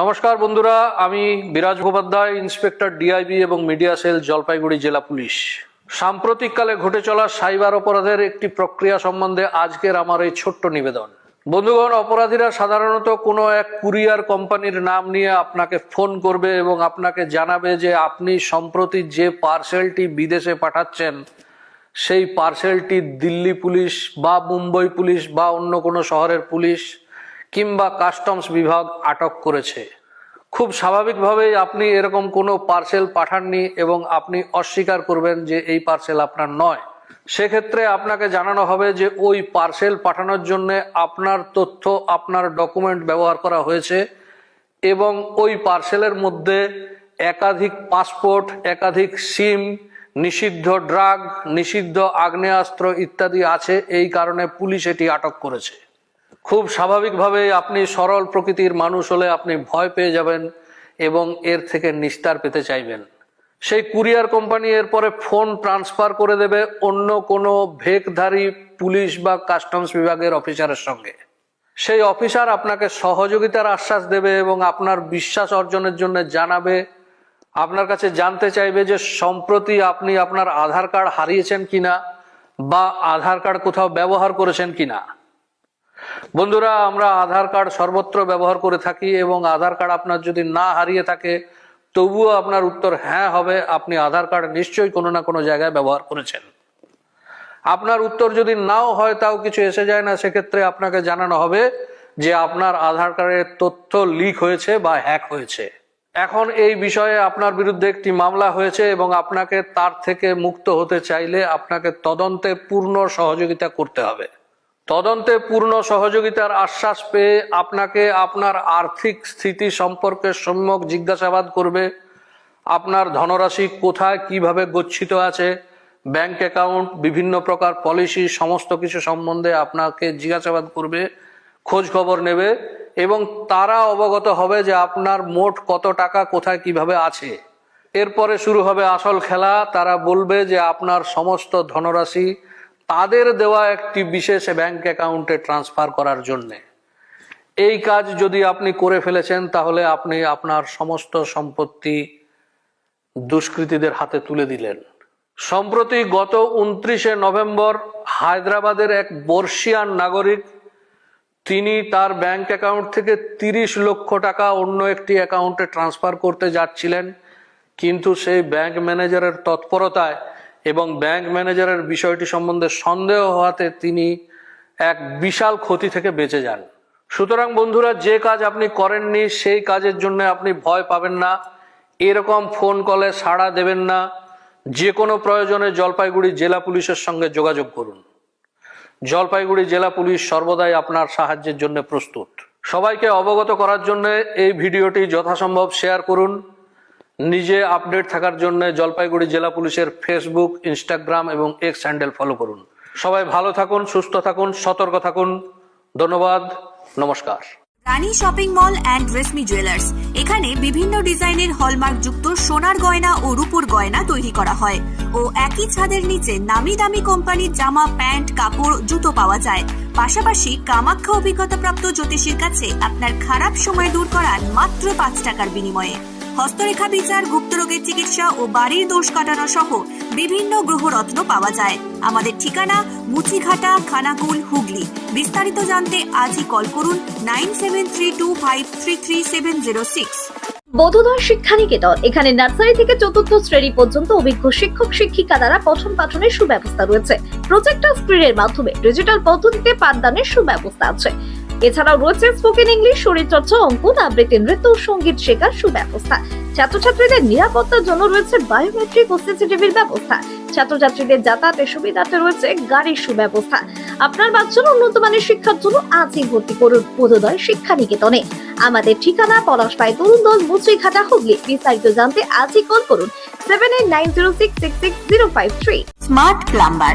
নমস্কার বন্ধুরা, আমি বিরাজ মুখোপাধ্যায়, ইন্সপেক্টর ডিআইবি এবং মিডিয়া সেল, জলপাইগুড়ি জেলা পুলিশ। সাম্প্রতিককালে ঘটে চলা সাইবার অপরাধের একটি প্রক্রিয়া সম্বন্ধে আজকের আমার এই ছোট্ট নিবেদন। বন্ধুগণ, অপরাধীরা সাধারণত কোনো এক কুরিয়ার কোম্পানির নাম নিয়ে আপনাকে ফোন করবে এবং আপনাকে জানাবে যে আপনি সম্প্রতি যে পার্সেলটি বিদেশে পাঠাচ্ছেন, সেই পার্সেলটি দিল্লি পুলিশ বা মুম্বই পুলিশ বা অন্য কোনো শহরের পুলিশ কিংবা কাস্টমস বিভাগ আটক করেছে। খুব স্বাভাবিকভাবেই আপনি এরকম কোনো পার্সেল পাঠাননি এবং আপনি অস্বীকার করবেন যে এই পার্সেল আপনার নয়। সেক্ষেত্রে আপনাকে জানানো হবে যে ওই পার্সেল পাঠানোর জন্য আপনার তথ্য, আপনার ডকুমেন্ট ব্যবহার করা হয়েছে এবং ওই পার্সেলের মধ্যে একাধিক পাসপোর্ট একাধিক সিম নিষিদ্ধ ড্রাগ নিষিদ্ধ আগ্নেয়াস্ত্র ইত্যাদি আছে। এই কারণে পুলিশ এটি আটক করেছে। খুব স্বাভাবিকভাবে আপনি সরল প্রকৃতির মানুষ হলে আপনি ভয় পেয়ে যাবেন এবং এর থেকে নিস্তার পেতে চাইবেন। সেই কুরিয়ার কোম্পানি এরপরে ফোন ট্রান্সফার করে দেবে অন্য কোনো ভেকধারী পুলিশ বা কাস্টমস বিভাগের অফিসারের সঙ্গে। সেই অফিসার আপনাকে সহযোগিতার আশ্বাস দেবে এবং আপনার বিশ্বাস অর্জনের জন্য জানাবে। আপনার কাছে জানতে চাইবে যে সম্প্রতি আপনি আপনার আধার কার্ড হারিয়েছেন কিনা বা আধার কার্ড কোথাও ব্যবহার করেছেন কিনা। বন্ধুরা, আমরা আধার কার্ড সর্বত্র ব্যবহার করে থাকি এবং আধার কার্ড আপনার যদি না হারিয়ে থাকে, তবুও আপনার উত্তর হ্যাঁ হবে। আপনি আধার কার্ড নিশ্চয়ই কোনো না কোনো জায়গায় ব্যবহার করেছেন। আপনার উত্তর যদি নাও হয়, তাও কিছু এসে যায় না। সেক্ষেত্রে আপনাকে জানানো হবে যে আপনার আধার কার্ডের তথ্য লিক হয়েছে বা হ্যাক হয়েছে। এখন এই বিষয়ে আপনার বিরুদ্ধে একটি মামলা হয়েছে এবং আপনাকে তার থেকে মুক্ত হতে চাইলে আপনাকে তদন্তে পূর্ণ সহযোগিতা করতে হবে। তদন্তে পূর্ণ সহযোগিতার আশ্বাস পেয়ে আপনাকে আপনার আর্থিক স্থিতি সম্পর্কে সম্যক জিজ্ঞাসাবাদ করবে। আপনার ধনরাশি কোথায়, কীভাবে গচ্ছিত আছে, ব্যাংক অ্যাকাউন্ট, বিভিন্ন প্রকার পলিসি, সমস্ত কিছু সম্বন্ধে আপনাকে জিজ্ঞাসাবাদ করবে, খোঁজ খবর নেবে এবং তারা অবগত হবে যে আপনার মোট কত টাকা, কোথায়, কীভাবে আছে। এরপরে শুরু হবে আসল খেলা। তারা বলবে যে আপনার সমস্ত ধনরাশি তাদের দেওয়া একটি বিশেষ ব্যাংক অ্যাকাউন্টে ট্রান্সফার করার জন্যে। এই কাজ যদি আপনি করে ফেলেছেন, তাহলে আপনি আপনার সমস্ত সম্পত্তি দুষ্কৃতীদের হাতে তুলে দিলেন। সম্প্রতি গত উনত্রিশে নভেম্বর হায়দ্রাবাদের এক বর্ষিয়ান নাগরিক, তিনি তার ব্যাংক অ্যাকাউন্ট থেকে তিরিশ লক্ষ টাকা অন্য একটি অ্যাকাউন্টে ট্রান্সফার করতে যাচ্ছিলেন। কিন্তু সেই ব্যাংক ম্যানেজারের তৎপরতায় এবং ব্যাংক ম্যানেজারের বিষয়টি সম্বন্ধে সন্দেহ হওয়াতে তিনি এক বিশাল ক্ষতি থেকে বেঁচে যান। সুতরাং বন্ধুরা, যে কাজ আপনি করেননি, সেই কাজের জন্য আপনি ভয় পাবেন না। এরকম ফোন কলে সাড়া দেবেন না। যে কোনো প্রয়োজনে জলপাইগুড়ি জেলা পুলিশের সঙ্গে যোগাযোগ করুন। জলপাইগুড়ি জেলা পুলিশ সর্বদাই আপনার সাহায্যের জন্য প্রস্তুত। সবাইকে অবগত করার জন্য এই ভিডিওটি যথাসম্ভব শেয়ার করুন। নিজে আপডেট থাকার জন্য জলপাইগুড়ি জেলা পুলিশের ফেসবুক, ইনস্টাগ্রাম এবং এক্স হ্যান্ডেল ফলো করুন। সবাই ভালো থাকুন, সুস্থ থাকুন, সতর্ক থাকুন। ধন্যবাদ, নমস্কার। Rani shopping mall and Reshmi jewellers. এখানে বিভিন্ন ডিজাইনের হলমার্ক যুক্ত সোনার গয়না ও রূপোর গয়না তৈরি করা হয় ও একই ছাদের নিচে নামি দামি কোম্পানির জামা, প্যান্ট, কাপড়, জুতো পাওয়া যায়। পাশাপাশি কামাখ্যা অভিজ্ঞতাপ্রাপ্ত জ্যোতিষীর কাছে আপনার খারাপ সময় দূর করার মাত্র পাঁচ টাকার বিনিময়ে। হস্তরেখা বিচার গুপ্তরোগের চিকিৎসা ও বাড়ির দোষ কাটানো সহ বিভিন্ন গ্রহরত্ন পাওয়া যায়। আমাদের ঠিকানা মুচিঘাটা, খানাকুল, হুগলি। বিস্তারিত জানতে আজই কল করুন nine seven three two five three three seven zero six. Bodhodoy শিক্ষা নিকেতন এখানে নার্সারি থেকে চতুর্থ শ্রেণি পর্যন্ত অভিজ্ঞ শিক্ষক, শিক্ষিকা দ্বারা পঠন পাঠনের সুব্যবস্থা রয়েছে। প্রজেক্টর স্ক্রিনের মাধ্যমে ডিজিটাল পদ্ধতিতে পাঠদানের সুব্যবস্থা আছে। এছাড়াও রয়েছে স্পোকেন ইংলিশ শরীরচর্চা অঙ্কন আবৃত্তি নৃত্য সংগীত শেখার সুব্যবস্থা। ছাত্রছাত্রীদের নিরাপত্তার জন্য রয়েছে বায়োমেট্রিক ও সিসিটিভির ব্যবস্থা। ছাত্রছাত্রীদের যাতায়াতের সুবিধাতে রয়েছে গাড়ির সুব্যবস্থা। আপনার বাচ্চার উন্নত মানের শিক্ষার জন্য আজই ভর্তি করুন বোধোদয় শিক্ষা নিকেতনে আমাদের ঠিকানা পলাশপাই তরুণ দল মুচড়িঘাটা হুগলি। বিস্তারিত জানতে আজই কল করুন seven eight nine zero six six six zero five three smart plumber